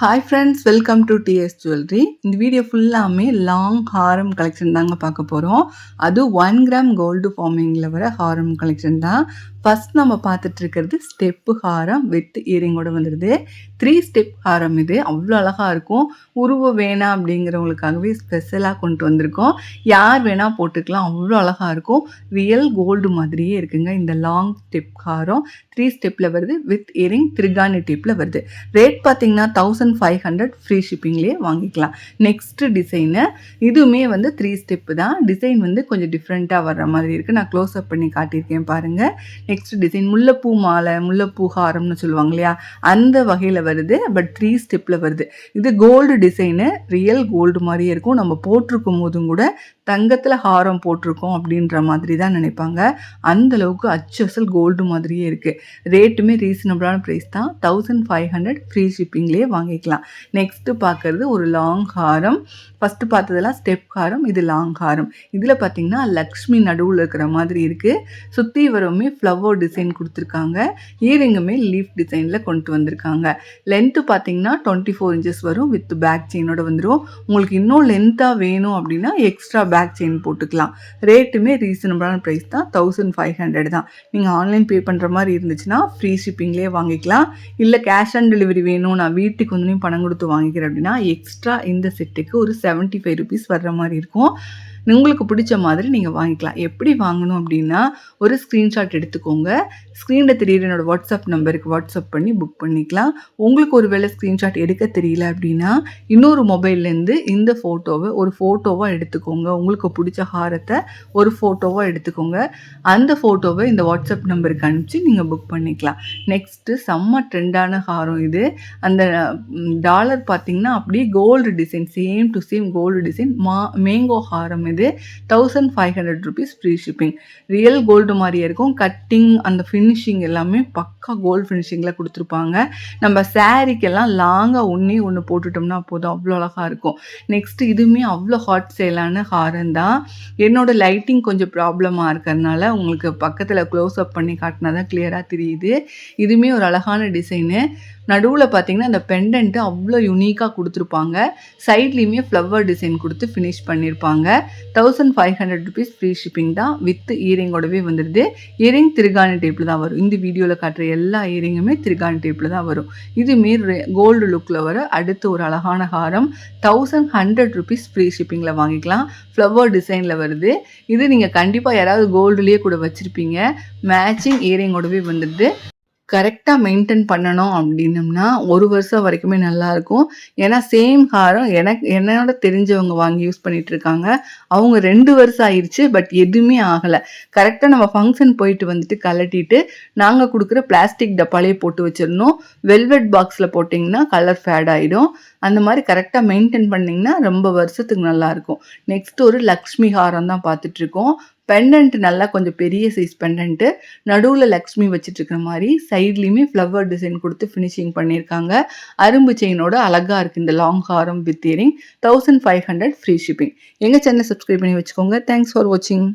Hi friends welcome to DS jewellery இந்த video ஃபுல்லாமே long ஹாரம் கலெக்ஷன் தாங்க பார்க்க போகிறோம் அது ஒன் கிராம் கோல்டு ஃபார்மிங்கில் வர ஹாரம் கலெக்ஷன் தான். ஃபஸ்ட் நம்ம பார்த்துட்டு இருக்கிறது ஸ்டெப்பு ஹாரம் வித் இயரிங்கோட வந்துடுது த்ரீ ஸ்டெப் ஹாரம் இது. அவ்வளோ அழகாக இருக்கும். உருவம் வேணாம் அப்படிங்கிறவங்களுக்காகவே ஸ்பெஷலாக கொண்டு வந்திருக்கோம். யார் வேணால் போட்டுக்கலாம். அவ்வளோ அழகாக இருக்கும். ரியல் கோல்டு மாதிரியே இருக்குங்க. இந்த லாங் ஸ்டெப் ஹாரம் த்ரீ ஸ்டெப்பில் வருது. வித் இயரிங் திருகாணி டிப்பில் வருது. ரேட் பார்த்தீங்கன்னா தௌசண்ட் ஃபைவ் ஹண்ட்ரட் ஃப்ரீ ஷிப்பிங்லேயே வாங்கிக்கலாம். நெக்ஸ்ட்டு டிசைனு இதுவுமே வந்து த்ரீ ஸ்டெப்பு தான். டிசைன் வந்து கொஞ்சம் டிஃப்ரெண்ட்டாக வர்ற மாதிரி இருக்குது நான் க்ளோஸ் அப் பண்ணி காட்டியிருக்கேன் பாருங்கள் நெக்ஸ்ட் டிசைன் முல்லைப்பூ மாலை முல்லைப்பூ ஹாரம்னு சொல்லுவாங்க இல்லையா? அந்த வகையில் வருது. பட் த்ரீ ஸ்டெப்பில் வருது. இது கோல்டு டிசைனு ரியல் கோல்டு மாதிரியே இருக்கும். நம்ம போட்டிருக்கும் போதும் கூட தங்கத்தில் ஹாரம் போட்டிருக்கோம் அப்படின்ற மாதிரி தான் நினைப்பாங்க. அந்த அளவுக்கு அச்சு அசல் கோல்டு மாதிரியே இருக்குது ரேட்டுமே ரீசனபிளான ப்ரைஸ் தான். தௌசண்ட் ஃபைவ் ஹண்ட்ரட் ஃப்ரீ ஷிப்பிங்லேயே வாங்கிக்கலாம். நெக்ஸ்ட்டு பார்க்குறது ஒரு லாங் ஹாரம். ஃபஸ்ட்டு பார்த்ததெல்லாம் ஸ்டெப் ஹாரம் இது லாங் ஹாரம். இதில் பார்த்தீங்கன்னா லக்ஷ்மி நடுவில் இருக்கிற மாதிரி இருக்குது சுற்றி வரவுமே ஃப்ளவர் டிசைன் கொடுத்துருக்காங்க. இயரிங்குமே லீஃப் டிசைனில் கொண்டு வந்திருக்காங்க. லென்த்து பார்த்தீங்கன்னா டுவெண்ட்டி ஃபோர் இன்ச்சஸ் வரும் வித் பேக் செயினோட வந்துடும் உங்களுக்கு இன்னும் லென்த்தாக வேணும் அப்படின்னா எக்ஸ்ட்ரா பேக் பேக் செயின் போட்டுக்கலாம். ரேட்டுமே ரீசனபிளான ப்ரைஸ் தான். தௌசண்ட் ஃபைவ் ஹண்ட்ரட் தான். நீங்கள் ஆன்லைன் பே பண்ணுற மாதிரி இருந்துச்சுன்னா ஃப்ரீ ஷிப்பிங்லேயே வாங்கிக்கலாம். இல்லை கேஷ் ஆன் டெலிவரி வேணும் நான் வீட்டுக்கு வந்து பணம் கொடுத்து வாங்கிக்கிறேன் அப்படின்னா எக்ஸ்ட்ரா இந்த செட்டுக்கு ஒரு செவன்ட்டி ஃபைவ் ருபீஸ் வர்ற மாதிரி இருக்கும். உங்களுக்கு பிடிச்ச மாதிரி நீங்கள் வாங்கிக்கலாம். எப்படி வாங்கணும் அப்படின்னா ஒரு ஸ்க்ரீன்ஷாட் எடுத்துக்கோங்க. ஸ்க்ரீனில் தெரியுற என்னோடய வாட்ஸ்அப் நம்பருக்கு வாட்ஸ்அப் பண்ணி புக் பண்ணிக்கலாம். உங்களுக்கு ஒரு வேளை ஸ்க்ரீன்ஷாட் எடுக்க தெரியல அப்படின்னா இன்னொரு மொபைல்லேருந்து இந்த ஃபோட்டோவை ஒரு ஃபோட்டோவாக எடுத்துக்கோங்க. உங்களுக்கு பிடிச்ச ஹாரத்தை ஒரு ஃபோட்டோவாக எடுத்துக்கோங்க. அந்த ஃபோட்டோவை இந்த வாட்ஸ்அப் நம்பருக்கு அனுப்பிச்சு நீங்கள் புக் பண்ணிக்கலாம். நெக்ஸ்ட்டு செம்ம ட்ரெண்டான ஹாரம் இது. அந்த டாலர் பார்த்திங்கன்னா அப்படியே gold design same to same gold design மா மேங்கோ ஹாரம் இது. இது thousand five hundred rupees free shipping real gold மாதிரியே இருக்கும். கட்டிங் அந்த ஃபினிஷிங் எல்லாமே பக்கா கோல்டு ஃபினிஷிங்கில் கொடுத்துருப்பாங்க. நம்ம சாரீக்கெல்லாம் லாங்காக ஒன்றே ஒன்று போட்டுட்டோம்னா போதும். அவ்வளோ அழகாக இருக்கும். நெக்ஸ்ட்டு இதுவுமே அவ்வளோ ஹாட் சேலான ஹாரம் தான். என்னோடய லைட்டிங் கொஞ்சம் ப்ராப்ளமாக இருக்கிறதுனால உங்களுக்கு பக்கத்தில் க்ளோஸ் அப் பண்ணி காட்டினா தான் கிளியராக தெரியுது. இதுவுமே ஒரு அழகான டிசைனு நடுவில் பார்த்தீங்கன்னா அந்த பெண்டன்ட்டு அவ்வளோ யூனிக்காக கொடுத்துருப்பாங்க. சைட்லேயுமே ஃப்ளவர் டிசைன் கொடுத்து ஃபினிஷ் பண்ணியிருப்பாங்க thousand five hundred rupees free shipping தான் வித் இயரிங்கோடவே வந்துடுது. இயரிங் திருகாணி டேப்பில் தான் வரும். இந்த வீடியோவில் காட்டுற எல்லா இயரிங்குமே திருகாணி டேப்பில் தான் வரும். இதுமே கோல்டு லுக்கில் வர அடுத்து ஒரு அழகான ஹாரம் தௌசண்ட் ஹண்ட்ரட் ருபீஸ் ஃப்ரீ ஷிப்பிங்கில் வாங்கிக்கலாம். ஃப்ளவர் டிசைனில் வருது. இது நீங்கள் கண்டிப்பாக யாராவது கோல்டுலேயே கூட வச்சுருப்பீங்க. மேட்சிங் இயரிங்கோடவே வந்துடுது. கரெக்டாக மெயின்டைன் பண்ணணும் அப்படின்னம்னா ஒரு வருஷம் வரைக்குமே நல்லாயிருக்கும். ஏன்னா சேம் ஹாரம் எனக்கு என்னோட தெரிஞ்சவங்க வாங்கி யூஸ் பண்ணிகிட்ருக்காங்க இருக்காங்க அவங்க ரெண்டு வருஷம் ஆயிடுச்சு பட் எதுவுமே ஆகலை. கரெக்டாக நம்ம ஃபங்க்ஷன் போயிட்டு வந்துட்டு கலட்டிட்டு நாங்கள் கொடுக்குற பிளாஸ்டிக் டப்பாலேயே போட்டு வச்சிடணும். வெல்வெட் பாக்ஸில் போட்டிங்கன்னா கலர் ஃபேட் ஆகிடும் அந்த மாதிரி கரெக்டாக மெயின்டைன் பண்ணிங்கன்னா ரொம்ப வருஷத்துக்கு நல்லாயிருக்கும். நெக்ஸ்ட் ஒரு லக்ஷ்மி ஹாரம் தான் பார்த்துட்ருக்கோம் பெண்டன்ட் நல்லா கொஞ்சம் பெரிய சைஸ் பெண்டன்ட்டு நடுவில் லக்ஷ்மி வச்சுட்டு மாதிரி சைட்லேயுமே ஃப்ளவர் டிசைன் கொடுத்து ஃபினிஷிங் பண்ணியிருக்காங்க அரும்பு செயினோட அழகாக இருக்குது இந்த long Haram with earring thousand five hundred free shipping எங்கள் சேனல் சப்ஸ்கிரைப் பண்ணி வச்சுக்கோங்க. தேங்க்ஸ் ஃபார் வாட்சிங்